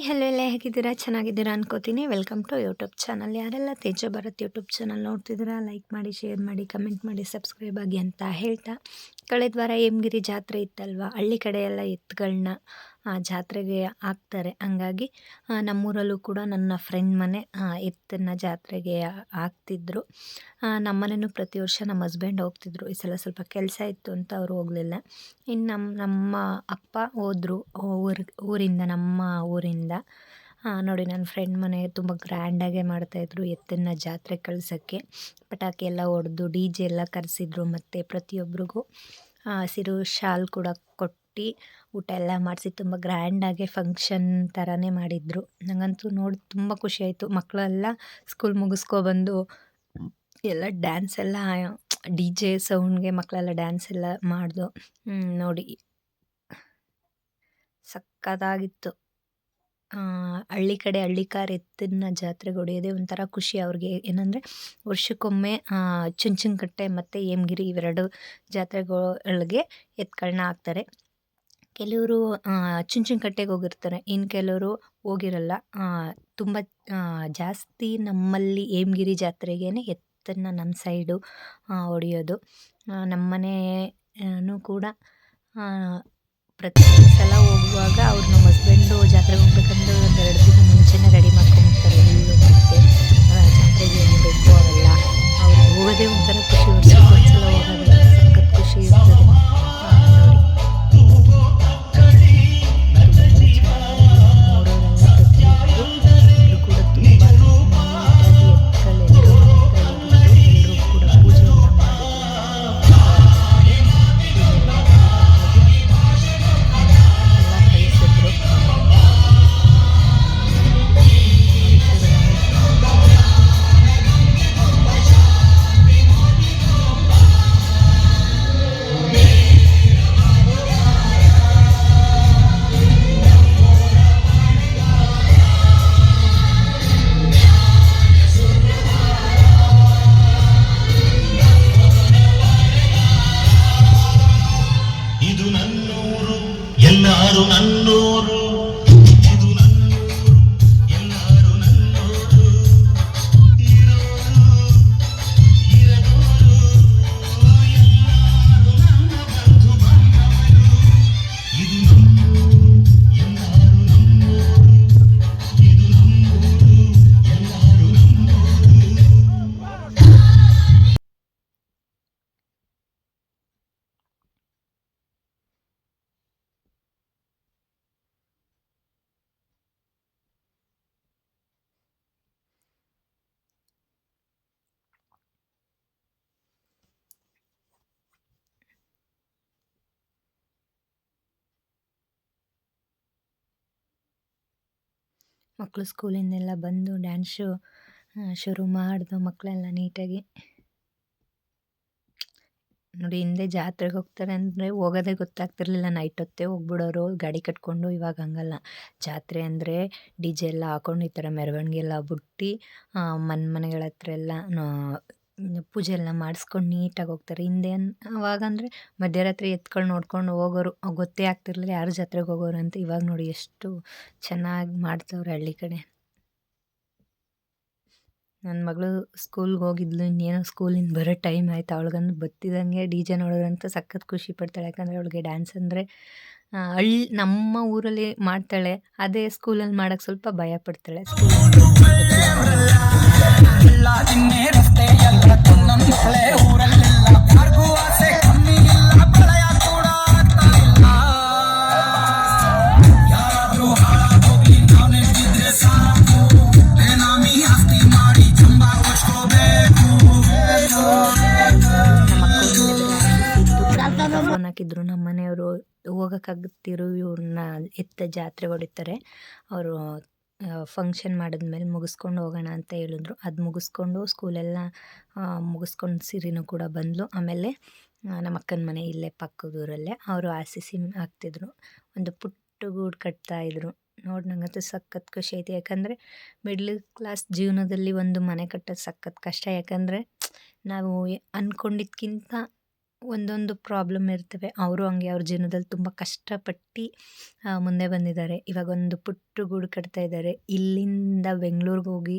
Hi hello ಎಲ್ಲ ಹೇಗಿದ್ದೀರಾ? ಚೆನ್ನಾಗಿದ್ದೀರಾ ಅನ್ಕೋತೀನಿ. ವೆಲ್ಕಮ್ ಟು ಯೂಟ್ಯೂಬ್ ಚಾನಲ್ ಯಾರೆಲ್ಲ ತೇಜ ಭಾರತ್ ಯೂಟ್ಯೂಬ್ ಚಾನಲ್ ನೋಡ್ತಿದ್ದೀರಾ ಲೈಕ್ ಮಾಡಿ ಶೇರ್ ಮಾಡಿ ಕಮೆಂಟ್ ಮಾಡಿ ಸಬ್ಸ್ಕ್ರೈಬ್ ಆಗಿ ಅಂತ ಹೇಳ್ತಾ. ಕಳೆದ ವಾರ ಹೇಮಗಿರಿ ಜಾತ್ರೆ ಇತ್ತಲ್ವ? ಹಳ್ಳಿ ಕಡೆ ಎಲ್ಲ ಎತ್ತುಗಳನ್ನ ಜಾತ್ರೆಗೆ ಹಾಕ್ತಾರೆ ಹಂಗಾಗಿ ನಮ್ಮೂರಲ್ಲೂ ಕೂಡ ನನ್ನ ಫ್ರೆಂಡ್ ಮನೆ ಎತ್ತನ್ನ ಜಾತ್ರೆಗೆ ಹಾಕ್ತಿದ್ರು ಮನೆಯೂ ಪ್ರತಿ ವರ್ಷ ನಮ್ಮ ಹಸ್ಬೆಂಡ್ ಹೋಗ್ತಿದ್ರು. ಈ ಸಲ ಸ್ವಲ್ಪ ಕೆಲಸ ಇತ್ತು ಅಂತ ಅವರು ಹೋಗಲಿಲ್ಲ. ಇನ್ನು ನಮ್ಮ ನಮ್ಮ ಅಪ್ಪ ಹೋದರು, ಊರು, ಊರಿಂದ, ನಮ್ಮ ಊರಿಂದ. ನೋಡಿ, ನನ್ನ ಫ್ರೆಂಡ್ ಮನೆ ತುಂಬ ಗ್ರ್ಯಾಂಡಾಗೆ ಮಾಡ್ತಾಯಿದ್ರು ಎತ್ತನ್ನ ಜಾತ್ರೆ ಕಳ್ಸೋಕ್ಕೆ. ಪಟಾಕಿ ಎಲ್ಲ ಹೊಡೆದು ಡಿ ಜೆ ಎಲ್ಲ ಕರೆಸಿದ್ರು ಮತ್ತು ಪ್ರತಿಯೊಬ್ಬರಿಗೂ ಹಸಿರು ಶಾಲ್ ಕೂಡ ಕೊಟ್ಟು ಊಟ ಎಲ್ಲ ಮಾಡಿಸಿ ತುಂಬ ಗ್ರ್ಯಾಂಡಾಗೆ ಫಂಕ್ಷನ್ ಥರನೇ ಮಾಡಿದರು. ನನಗಂತೂ ನೋಡಿ ತುಂಬ ಖುಷಿಯಾಯಿತು ಮಕ್ಕಳೆಲ್ಲ ಸ್ಕೂಲ್ ಮುಗಿಸ್ಕೊಬಂದು ಎಲ್ಲ ಡ್ಯಾನ್ಸ್ ಎಲ್ಲ ಡಿ ಜೆ ಸೌಂಡ್ಗೆ ಮಕ್ಕಳೆಲ್ಲ ಡ್ಯಾನ್ಸ್ ಎಲ್ಲ ಮಾಡಿದು ನೋಡಿ. ಸಕ್ಕತ್ತಾಗಿತ್ತು ಹಳ್ಳಿ ಕಡೆ ಹಳ್ಳಿ ಕಾರ್ ಎತ್ತನ್ನ ಜಾತ್ರೆಗೆ ಹೊಡೆಯೋದೇ ಒಂಥರ ಖುಷಿ ಅವ್ರಿಗೆ. ಏನಂದರೆ ವರ್ಷಕ್ಕೊಮ್ಮೆ ಚುಂಚನಕಟ್ಟೆ ಮತ್ತು ಏಮಗಿರಿ ಇವೆರಡು ಜಾತ್ರೆಗಳಿಗೆ ಎತ್ತುಗಳ್ನ ಹಾಕ್ತಾರೆ. ಕೆಲವರು ಚುಂಚನಕಟ್ಟೆಗೆ ಹೋಗಿರ್ತಾರೆ. ಇನ್ನು ಕೆಲವರು ಹೋಗಿರಲ್ಲ. ತುಂಬ ಜಾಸ್ತಿ ನಮ್ಮಲ್ಲಿ ಏಮಗಿರಿ ಜಾತ್ರೆಗೇ ಎತ್ತನ್ನು ನಮ್ಮ ಸೈಡು ಹೊಡೆಯೋದು. ನಮ್ಮ ಮನೆಯೂ ಕೂಡ ಪ್ರತಿ ಸಲ ಹೋಗುವಾಗ ಅವ್ರು ಹಸ್ಬೆಂಡು ಜಾತ್ರೆಗೆ ಹೋಗ್ಬೇಕಂದ್ರೆ ಒಂದು ಎರಡು ದಿನ ಮುಂಚೆನೇ ರೆಡಿ ಮಾಡ್ಕೊಂಬಿಡ್ತಾರೆ জন ಮಕ್ಕಳು ಸ್ಕೂಲಿಂದೆಲ್ಲ ಬಂದು ಡ್ಯಾನ್ಸು ಶುರು ಮಾಡಿದ್ವು ಮಕ್ಕಳೆಲ್ಲ ನೀಟಾಗಿ ನೋಡಿ ಹಿಂದೆ ಜಾತ್ರೆಗೆ ಹೋಗ್ತಾರೆ ಅಂದರೆ ಹೋಗೋದೇ ಗೊತ್ತಾಗ್ತಿರ್ಲಿಲ್ಲ. ನೈಟ್ ಹೊತ್ತೇ ಹೋಗ್ಬಿಡೋರು, ಗಾಡಿ ಕಟ್ಕೊಂಡು ಇವಾಗ ಹಂಗಲ್ಲ. ಜಾತ್ರೆ ಅಂದರೆ ಡಿ ಜೆ ಎಲ್ಲ ಹಾಕೊಂಡು ಈ ಥರ ಮೆರವಣಿಗೆ ಎಲ್ಲ ಬಿಟ್ಟು ಮನೆ ಮನೆಗಳ ಹತ್ರ ಎಲ್ಲ ಪೂಜೆ ಎಲ್ಲ ಮಾಡಿಸ್ಕೊಂಡು ನೀಟಾಗಿ ಹೋಗ್ತಾರೆ. ಹಿಂದೆ ಅವಾಗಂದರೆ ಮಧ್ಯರಾತ್ರಿ ಎತ್ಕೊಂಡು ನೋಡ್ಕೊಂಡು ಹೋಗೋರು, ಗೊತ್ತೇ ಆಗ್ತಿರಲಿಲ್ಲ ಯಾರು ಜಾತ್ರೆಗೆ ಹೋಗೋರು ಅಂತ. ಇವಾಗ ನೋಡಿ ಎಷ್ಟು ಚೆನ್ನಾಗಿ ಮಾಡ್ತವ್ರೆ ಹಳ್ಳಿ ಕಡೆ. ನನ್ನ ಮಗಳು ಸ್ಕೂಲ್ಗೆ ಹೋಗಿದ್ಲು, ಇನ್ನೇನೋ ಸ್ಕೂಲಿಂದ ಬರೋ ಟೈಮ್ ಆಯ್ತು. ಅವಳಿಗಂದು ಬತ್ತಿದಂಗೆ ಡಿ ಜೆ ನೋಡೋದಂತ ಸಖತ್ ಖುಷಿ ಪಡ್ತಾಳೆ. ಯಾಕಂದರೆ ಅವಳಿಗೆ ಡ್ಯಾನ್ಸ್ ಅಂದರೆ ಹಳ್ಳಿ ನಮ್ಮ ಊರಲ್ಲಿ ಮಾಡ್ತಾಳೆ. ಅದೇ ಸ್ಕೂಲಲ್ಲಿ ಮಾಡೋಕ್ಕೆ ಸ್ವಲ್ಪ ಭಯ ಪಡ್ತಾಳೆ. ಮನೆಯವರು ಹೋಗೋಕ್ಕಾಗುತ್ತಿರೋ ಇವ್ರನ್ನ ಎತ್ತ ಜಾತ್ರೆ ಹೊಡಿತಾರೆ ಅವರು ಫಂಕ್ಷನ್ ಮಾಡಿದ್ಮೇಲೆ ಮುಗಿಸ್ಕೊಂಡು ಹೋಗೋಣ ಅಂತ ಹೇಳಿದ್ರು. ಅದು ಮುಗಿಸ್ಕೊಂಡು ಸ್ಕೂಲೆಲ್ಲ ಮುಗಿಸ್ಕೊಂಡು ಸಿರಿನೂ ಕೂಡ ಬಂದಳು ಆಮೇಲೆ ನಮ್ಮ ಅಕ್ಕನ ಮನೆ ಇಲ್ಲೇ ಪಕ್ಕದೂರಲ್ಲೇ ಅವರು ಸಿ ಸಿ ಹಾಕ್ತಿದ್ರು. ಒಂದು ಪುಟ್ಟ ಗೂಡು ಕಟ್ತಾಯಿದ್ರು ನೋಡಿ ನನಗಂತೂ ಸಖತ್ ಖುಷಿ ಐತೆ. ಯಾಕಂದರೆ ಮಿಡ್ಲ್ ಕ್ಲಾಸ್ ಜೀವನದಲ್ಲಿ ಒಂದು ಮನೆ ಕಟ್ಟೋದು ಸಖತ್ ಕಷ್ಟ. ಯಾಕಂದರೆ, ನಾವು ಅಂದ್ಕೊಂಡಿದ್ಕಿಂತ ಒಂದೊಂದು ಪ್ರಾಬ್ಲಮ್ ಇರ್ತವೆ. ಅವರು ಹಂಗೆ ಅವ್ರ ಜೀವನದಲ್ಲಿ ತುಂಬ ಕಷ್ಟಪಟ್ಟು ಮುಂದೆ ಬಂದಿದ್ದಾರೆ. ಇವಾಗ ಒಂದು ಪುಟ್ಟ ಗೂಡು ಕಟ್ತಾ ಇದ್ದಾರೆ. ಇಲ್ಲಿಂದ ಬೆಂಗಳೂರಿಗೆ ಹೋಗಿ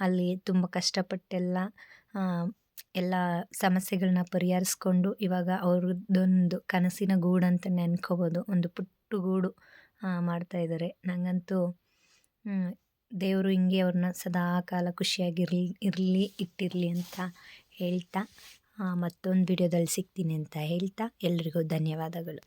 ಅಲ್ಲಿ ತುಂಬ ಕಷ್ಟಪಟ್ಟೆಲ್ಲ ಎಲ್ಲ ಸಮಸ್ಯೆಗಳನ್ನ ಪರಿಹರಿಸ್ಕೊಂಡು ಇವಾಗ ಅವ್ರದ್ದೊಂದು ಕನಸಿನ ಗೂಡು ಅಂತ ಅನ್ಕೋಬೋದು ಒಂದು ಪುಟ್ಟ ಗೂಡು ಮಾಡ್ತಾ ಇದ್ದಾರೆ. ನನಗಂತೂ ದೇವರು ಹಿಂಗೆ ಅವ್ರನ್ನ ಸದಾ ಕಾಲ ಖುಷಿಯಾಗಿರಲಿ ಇರಲಿ, ಇಟ್ಟಿರಲಿ ಅಂತ ಹೇಳ್ತಾ ಮತ್ತೊಂದು ವಿಡಿಯೋದಲ್ಲಿ ಸಿಗ್ತೀನಿ ಅಂತ ಹೇಳ್ತಾ ಎಲ್ರಿಗೂ ಧನ್ಯವಾದಗಳು.